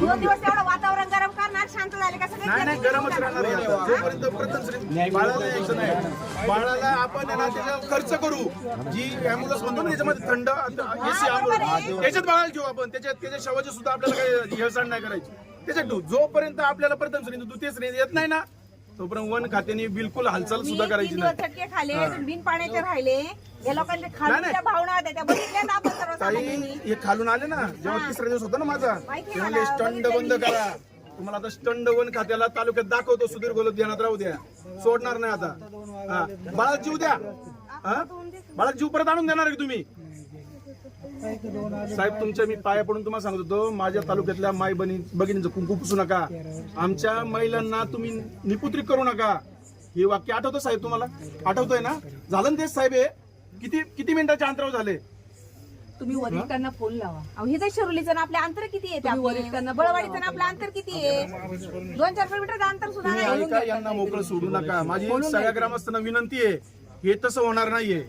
दोन दिवस एवढं वातावरण गरम करणार शांत झाले का सगळे? नाही नाही गरमच राहणार आहे आता. जोपर्यंत बाळाला यायचं नाही. बाळाला आपण आहे ना त्याच्यावर खर्च करू. जी अँब्युलन्स म्हणतो ना त्याच्यामध्ये थंड एसी त्याच्यात बाळाला घेऊ आपण. त्याच्यात त्याच्या शवाची सुद्धा आपल्याला काही हेळसांड नाही करायची. त्याच्यात ठेवू जोपर्यंत आपल्याला प्रथम श्रेणी द्वितीय श्रेणी येत नाही ना तोपर्यंत वन खात्याने बिलकुल हालचाल सुद्धा करायची तीन नाही. दिवस चटके खाले बिन पाण्याचे राहिले. या लोकांचे नाही. ज्या भावना होत्या त्या बघितल्या ना आपण ताई सर्वसामान्यांनी हे खालून आले ना जेव्हा तिसरा दिवस होता ना माझा माहिती ते आहे म्हणले मला, स्टंड बंद. करा. तुम्हाला आता स्टंड वन खात्याला तालुक्यात दाखवतो सुधीर गोलत ध्यानात राहू द्या. सोडणार नाही आता. हा. बाळा जीव द्या. हा? बाळा जीव परत आणून देणार आहे तुम्ही? साहेब तुमच्या मी पाया पडून तुम्हाला सांगत होतो माझ्या तालुक्यातल्या माय बनी भगिनींचं कुंकू पुसू नका. आमच्या महिलांना तुम्ही निपुत्रिक करू नका. हे वाक्य आठवतं साहेब तुम्हाला? आठवतंय ना? झालं तेच साहेब हे? किती किती मिनिटाच्या अंतरावर झाले? तुम्ही वरिष्ठांना फोन लावा. अहो हे तर शिरोलीचं ना आपलं अंतर किती आहे वरिष्ठांना बळवाडीचं ना आपलं अंतर किती आहे? दोन चार किलोमीटरचं अंतर सुद्धा तुम्ही नाही. ऐका यांना मोकळं सोडू नका. माझी सगळ्या ग्रामस्थांना विनंती आहे हे तसं होणार नाहीये.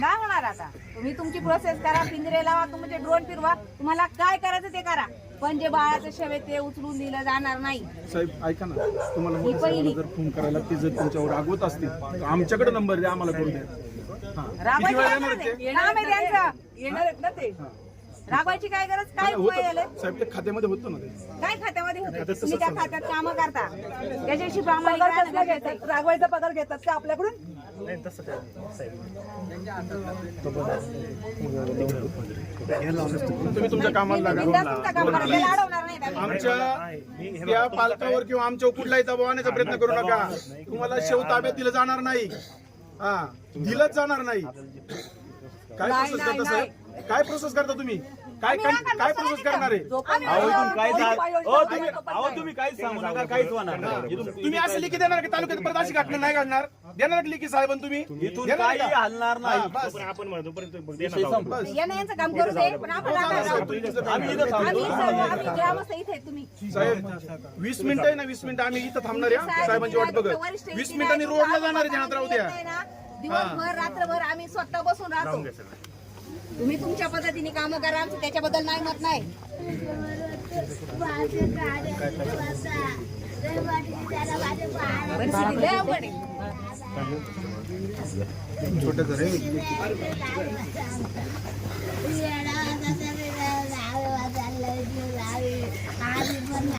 काय होणार आता. तुम्ही तुमची प्रोसेस करा पिंजरे लावा तुमचे ड्रोन फिरवा तुम्हाला काय करायचं ते करा. पण जे बाळाचं शवे ते उचलून दिलं जाणार नाही. साहेब ऐका ना. तुम्हाला मोठ्या जर फोन करायला ते जर तुमच्यावर रागवत असतील तर आमच्याकडे नंबर द्या आम्हाला करून द्या. रागवायची काय गरज ते आहे? काम आहे त्यांचं येणार आहेत ना ते? रागवायची काय गरज? काय साहेब ते खात्यामध्ये होतं ना ते. काय खात्यामध्ये होते? तुम्ही त्या खात्यात काम करता. त्याच्याशी प्रामाणिक पगार राहणं कसला गरजेचं आहे. घेतात रागवायचा पगार घेतात का आपल्याकडून? तुम्ही तुमच्या कामाला बिनधास्त लागा. तुमचं काम करा. त्याला अडवणार नाही आम्ही. आमच्या त्या पालकावर किंवा आमच्या कुठलाही दबाव आणण्याचा प्रयत्न करू नका. तुम्हाला शेव ताब्यात दिलं जाणार नाही. हा दिलंच जाणार नाही. काय प्रोसेस करता साहेब? काय प्रोसेस करता तुम्ही? काय काय काय प्रोसेस करणार आहे? अहो इथून अहो, तुम्ही पण अहो नाही. तुम्ही काहीच सांगू नका काहीच होणार नाही. इथून तुम्ही असं लिखी देणार की तालुक्यात परत अशी घटना नाही घडणार? देणार का लिखी साहेब तुम्ही? इथून देणार काही का? हलणार हा, नाही बस विषय संपला. यानं यांचं काम करू दे पण आपण आता साहेब, राहू. तुम्ही तिथं आम्ही थांबा. इथं थांबतो. आम्ही सर्व आम्ही ग्रामस्थ इथे आहेत तुम्ही. साहेब वीस मिनिटं आहे ना वीस मिनिटं आम्ही इथं थांबणार आहे. हा, साहेबांची वाट बघत. वीस मिनिटांनी रोडला जाणार आहे ध्यानात राहू द्या. दिवसभर रात्रभर आम्ही स्वतः बसून राहतो. तुम्ही तुमच्या पद्धतीने काम करा आमचं त्याच्याबद्दल नाही मत नाही. परिस्थिती लय अवघड आहे.